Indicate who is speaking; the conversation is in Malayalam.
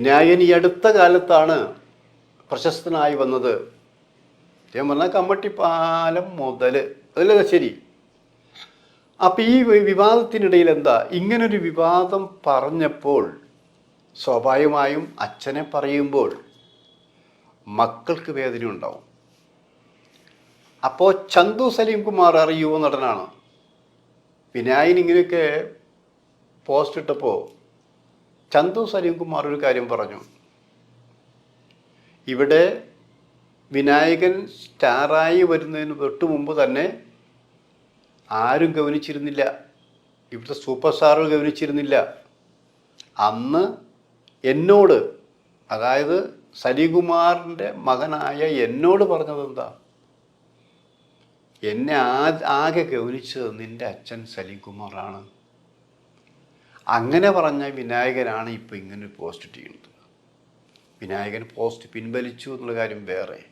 Speaker 1: വിനായകൻ ഈ അടുത്ത കാലത്താണ് പ്രശസ്തനായി വന്നത്. ഞാൻ പറഞ്ഞാൽ കമ്മട്ടിപ്പാലം മുതൽ അതല്ലേ ശരി. അപ്പം ഈ വിവാദത്തിനിടയിൽ എന്താ? ഇങ്ങനൊരു വിവാദം പറഞ്ഞപ്പോൾ സ്വാഭാവികമായും അച്ഛനെ പറയുമ്പോൾ മക്കൾക്ക് വേദന ഉണ്ടാവും. അപ്പോൾ ചന്തു സലീം കുമാർ അറിയുമോ നടനാണ്? വിനായൻ ഇങ്ങനെയൊക്കെ പോസ്റ്റ് ഇട്ടപ്പോൾ ചന്തു സലീം കുമാർ ഒരു കാര്യം പറഞ്ഞു. ഇവിടെ വിനായകൻ സ്റ്റാറായി വരുന്നതിന് തൊട്ട് മുമ്പ് തന്നെ ആരും ഗവനിച്ചിരുന്നില്ല ഇവിടുത്തെ സൂപ്പർ സ്റ്റാറുകൾ ഗവനിച്ചിരുന്നില്ല അന്ന് എന്നോട് അതായത് സലികുമാറിന്റെ മകനായ എന്നോട് പറഞ്ഞത് എന്താ? എന്നെ ആ ആകെ ഗവനിച്ചത് നിന്റെ അച്ഛൻ സലീംകുമാറാണ് അങ്ങനെ പറഞ്ഞ വിനായകനാണ് ഇപ്പോൾ ഇങ്ങനെ പോസ്റ്റ് ചെയ്യുന്നത് വിനായകൻ പോസ്റ്റ് പിൻവലിച്ചു എന്നുള്ള കാര്യം വേറെ.